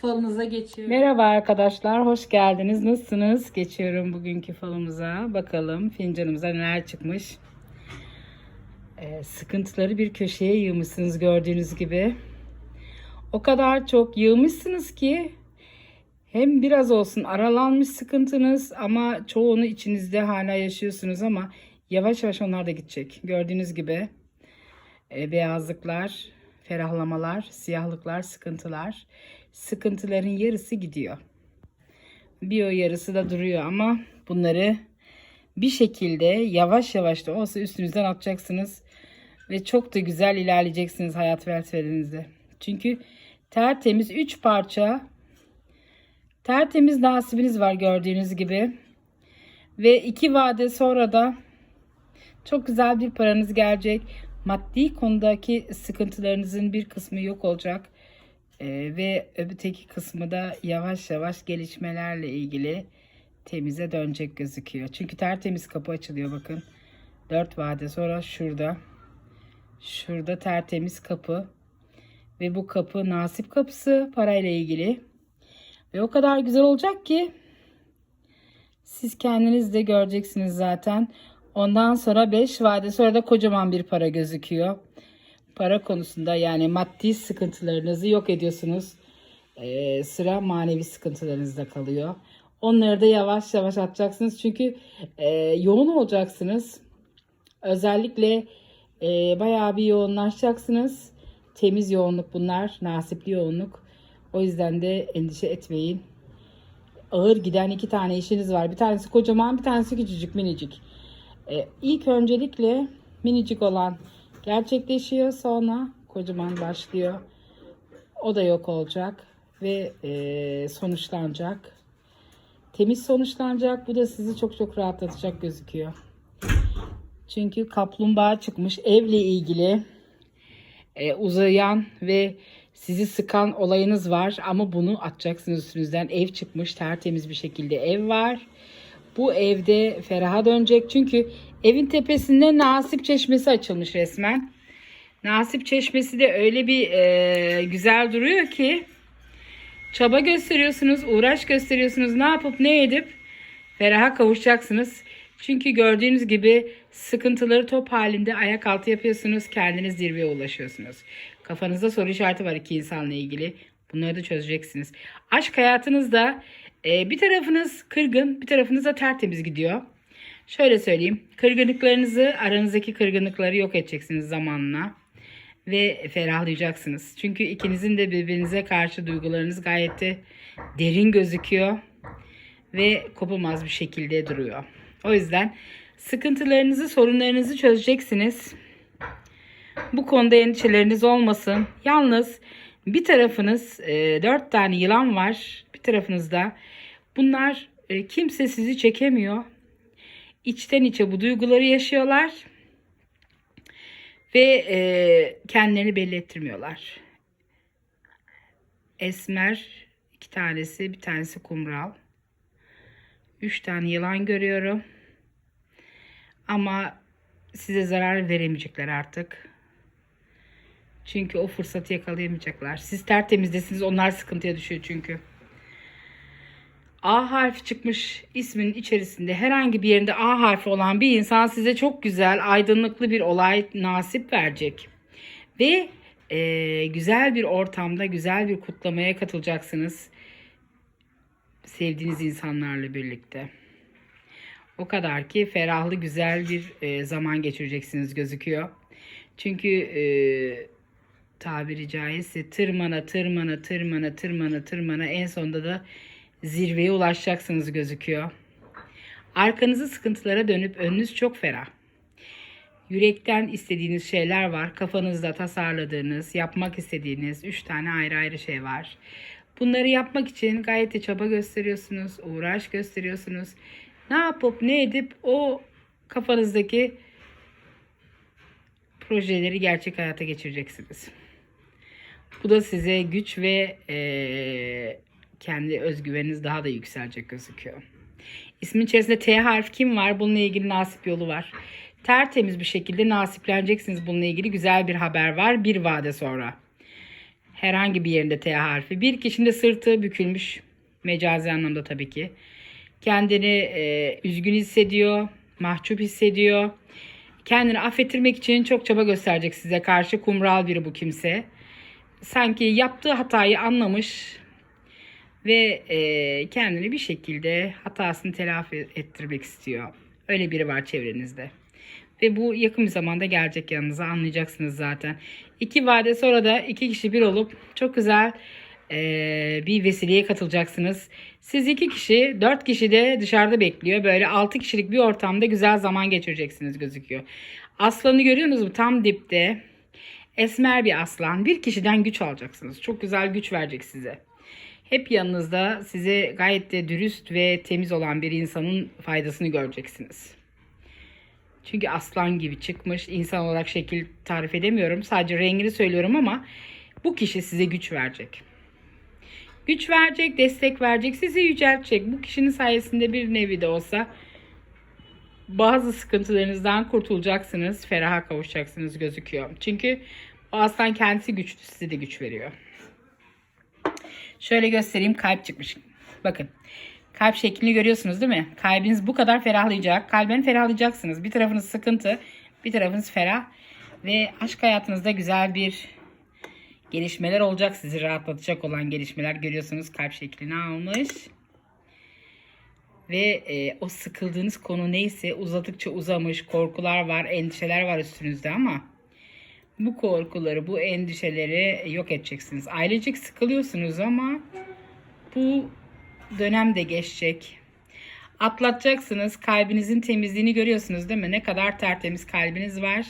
falınıza geçiyorum. Merhaba arkadaşlar, hoş geldiniz. Nasılsınız? Geçiyorum bugünkü falımıza. Bakalım fincanımıza neler çıkmış. Ee, sıkıntıları bir köşeye yığmışsınız gördüğünüz gibi. O kadar çok yığmışsınız ki hem biraz olsun aralanmış sıkıntınız ama çoğunu içinizde hala yaşıyorsunuz ama yavaş yavaş onlar da gidecek. Gördüğünüz gibi e, beyazlıklar, ferahlamalar, siyahlıklar, sıkıntılar. Sıkıntıların yarısı gidiyor. Bir o yarısı da duruyor ama bunları bir şekilde yavaş yavaş da olsa üstünüzden atacaksınız ve çok da güzel ilerleyeceksiniz hayat felsefenizde. Çünkü tertemiz 3 parça tertemiz nasibiniz var gördüğünüz gibi. Ve iki vade sonra da çok güzel bir paranız gelecek. Maddi konudaki sıkıntılarınızın bir kısmı yok olacak. Ee, ve öteki kısmı da yavaş yavaş gelişmelerle ilgili temize dönecek gözüküyor. Çünkü tertemiz kapı açılıyor bakın. 4 vade sonra şurada. Şurada tertemiz kapı. Ve bu kapı nasip kapısı parayla ilgili. Ve o kadar güzel olacak ki siz kendiniz de göreceksiniz zaten. Ondan sonra 5 vade sonra da kocaman bir para gözüküyor. Para konusunda yani maddi sıkıntılarınızı yok ediyorsunuz. Ee, sıra manevi sıkıntılarınızda kalıyor. Onları da yavaş yavaş atacaksınız. Çünkü e, yoğun olacaksınız. Özellikle e, bayağı bir yoğunlaşacaksınız. Temiz yoğunluk bunlar. Nasipli yoğunluk. O yüzden de endişe etmeyin. Ağır giden iki tane işiniz var. Bir tanesi kocaman bir tanesi küçücük minicik. Ee, ilk öncelikle minicik olan gerçekleşiyor. Sonra kocaman başlıyor. O da yok olacak. Ve e, sonuçlanacak. Temiz sonuçlanacak. Bu da sizi çok çok rahatlatacak gözüküyor. Çünkü kaplumbağa çıkmış evle ilgili e, uzayan ve sizi sıkan olayınız var ama bunu atacaksınız üstünüzden. Ev çıkmış tertemiz bir şekilde ev var. Bu evde feraha dönecek çünkü evin tepesinde Nasip Çeşmesi açılmış resmen. Nasip Çeşmesi de öyle bir e, güzel duruyor ki çaba gösteriyorsunuz, uğraş gösteriyorsunuz. Ne yapıp ne edip feraha kavuşacaksınız. Çünkü gördüğünüz gibi sıkıntıları top halinde ayak altı yapıyorsunuz. Kendiniz zirveye ulaşıyorsunuz. Kafanızda soru işareti var iki insanla ilgili. Bunları da çözeceksiniz. Aşk hayatınızda e, bir tarafınız kırgın, bir tarafınız da tertemiz gidiyor. Şöyle söyleyeyim. Kırgınlıklarınızı, aranızdaki kırgınlıkları yok edeceksiniz zamanla. Ve ferahlayacaksınız. Çünkü ikinizin de birbirinize karşı duygularınız gayet de derin gözüküyor. Ve kopamaz bir şekilde duruyor. O yüzden sıkıntılarınızı, sorunlarınızı çözeceksiniz. Bu konuda endişeleriniz olmasın. Yalnız bir tarafınız e, dört tane yılan var. Bir tarafınızda bunlar e, kimse sizi çekemiyor. İçten içe bu duyguları yaşıyorlar. Ve e, kendilerini belli ettirmiyorlar. Esmer iki tanesi, bir tanesi kumral. Üç tane yılan görüyorum. Ama size zarar veremeyecekler artık. Çünkü o fırsatı yakalayamayacaklar. Siz tertemizdesiniz onlar sıkıntıya düşüyor çünkü. A harfi çıkmış isminin içerisinde herhangi bir yerinde A harfi olan bir insan size çok güzel aydınlıklı bir olay nasip verecek. Ve e, güzel bir ortamda güzel bir kutlamaya katılacaksınız. Sevdiğiniz insanlarla birlikte. O kadar ki ferahlı güzel bir e, zaman geçireceksiniz gözüküyor. Çünkü e, tabiri caizse tırmana tırmana tırmana tırmana tırmana en sonunda da zirveye ulaşacaksınız gözüküyor. Arkanızı sıkıntılara dönüp önünüz çok ferah. Yürekten istediğiniz şeyler var. Kafanızda tasarladığınız, yapmak istediğiniz 3 tane ayrı ayrı şey var. Bunları yapmak için gayet de çaba gösteriyorsunuz, uğraş gösteriyorsunuz ne yapıp ne edip o kafanızdaki projeleri gerçek hayata geçireceksiniz. Bu da size güç ve eee, kendi özgüveniniz daha da yükselecek gözüküyor. İsmin içerisinde T harfi kim var? Bununla ilgili nasip yolu var. Tertemiz bir şekilde nasipleneceksiniz bununla ilgili güzel bir haber var bir vade sonra. Herhangi bir yerinde T harfi. Bir kişinin de sırtı bükülmüş. Mecazi anlamda tabii ki. Kendini e, üzgün hissediyor. Mahcup hissediyor. Kendini affettirmek için çok çaba gösterecek size karşı. Kumral biri bu kimse. Sanki yaptığı hatayı anlamış ve e, kendini bir şekilde hatasını telafi ettirmek istiyor. Öyle biri var çevrenizde. Ve bu yakın bir zamanda gelecek yanınıza anlayacaksınız zaten. İki vade sonra da iki kişi bir olup çok güzel e, bir vesileye katılacaksınız. Siz iki kişi, dört kişi de dışarıda bekliyor. Böyle altı kişilik bir ortamda güzel zaman geçireceksiniz gözüküyor. Aslanı görüyorsunuz mu? Tam dipte. Esmer bir aslan. Bir kişiden güç alacaksınız. Çok güzel güç verecek size. Hep yanınızda size gayet de dürüst ve temiz olan bir insanın faydasını göreceksiniz. Çünkü aslan gibi çıkmış. İnsan olarak şekil tarif edemiyorum. Sadece rengini söylüyorum ama bu kişi size güç verecek. Güç verecek, destek verecek, sizi yüceltecek. Bu kişinin sayesinde bir nevi de olsa bazı sıkıntılarınızdan kurtulacaksınız. Feraha kavuşacaksınız gözüküyor. Çünkü o aslan kendisi güçlü, size de güç veriyor. Şöyle göstereyim kalp çıkmış. Bakın. Kalp şeklini görüyorsunuz değil mi? Kalbiniz bu kadar ferahlayacak. Kalben ferahlayacaksınız. Bir tarafınız sıkıntı, bir tarafınız ferah. Ve aşk hayatınızda güzel bir gelişmeler olacak. Sizi rahatlatacak olan gelişmeler görüyorsunuz. Kalp şeklini almış. Ve e, o sıkıldığınız konu neyse uzadıkça uzamış. Korkular var, endişeler var üstünüzde ama bu korkuları, bu endişeleri yok edeceksiniz. Ailecek sıkılıyorsunuz ama bu dönem de geçecek. Atlatacaksınız. Kalbinizin temizliğini görüyorsunuz değil mi? Ne kadar tertemiz kalbiniz var.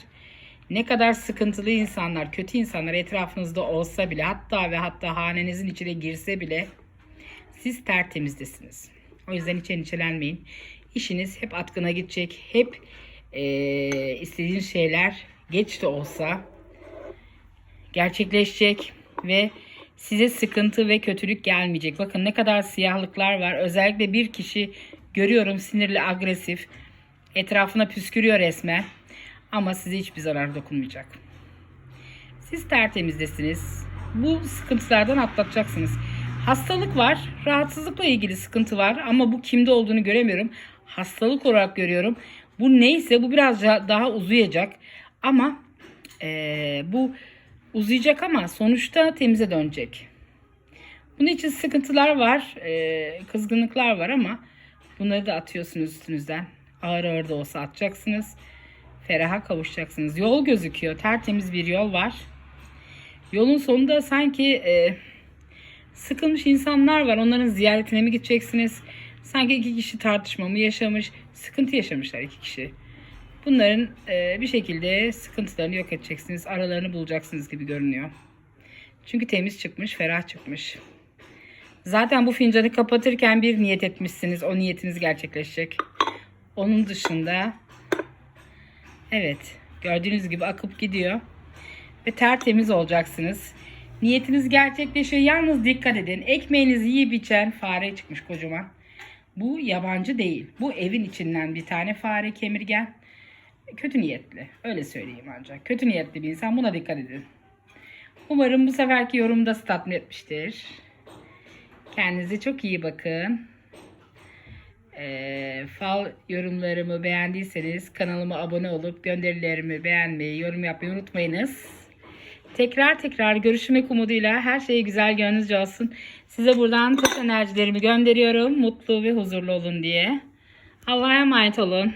Ne kadar sıkıntılı insanlar, kötü insanlar etrafınızda olsa bile hatta ve hatta hanenizin içine girse bile siz tertemizdesiniz. O yüzden hiç endişelenmeyin. İşiniz hep atkına gidecek. Hep eee istediğiniz şeyler geç de olsa gerçekleşecek ve size sıkıntı ve kötülük gelmeyecek. Bakın ne kadar siyahlıklar var. Özellikle bir kişi görüyorum sinirli, agresif. Etrafına püskürüyor resmen. Ama size hiçbir zarar dokunmayacak. Siz tertemizdesiniz. Bu sıkıntılardan atlatacaksınız. Hastalık var. Rahatsızlıkla ilgili sıkıntı var. Ama bu kimde olduğunu göremiyorum. Hastalık olarak görüyorum. Bu neyse bu biraz daha uzayacak. Ama eee, bu uzayacak ama sonuçta temize dönecek. Bunun için sıkıntılar var, e, kızgınlıklar var ama bunları da atıyorsunuz üstünüzden. Ağır ağır da olsa atacaksınız. Feraha kavuşacaksınız. Yol gözüküyor. Tertemiz bir yol var. Yolun sonunda sanki e, sıkılmış insanlar var. Onların ziyaretine mi gideceksiniz? Sanki iki kişi tartışma mı yaşamış? Sıkıntı yaşamışlar iki kişi. Bunların e, bir şekilde sıkıntılarını yok edeceksiniz. Aralarını bulacaksınız gibi görünüyor. Çünkü temiz çıkmış, ferah çıkmış. Zaten bu fincanı kapatırken bir niyet etmişsiniz. O niyetiniz gerçekleşecek. Onun dışında evet gördüğünüz gibi akıp gidiyor. Ve tertemiz olacaksınız. Niyetiniz gerçekleşiyor. Yalnız dikkat edin. Ekmeğinizi yiyip içen fare çıkmış kocaman. Bu yabancı değil. Bu evin içinden bir tane fare kemirgen. Kötü niyetli. Öyle söyleyeyim ancak. Kötü niyetli bir insan. Buna dikkat edin. Umarım bu seferki yorumda sizi tatmin etmiştir. Kendinize çok iyi bakın. Ee, fal yorumlarımı beğendiyseniz kanalıma abone olup gönderilerimi beğenmeyi, yorum yapmayı unutmayınız. Tekrar tekrar görüşmek umuduyla her şey güzel gönlünüzce olsun. Size buradan tüm enerjilerimi gönderiyorum. Mutlu ve huzurlu olun diye. Allah'a emanet olun.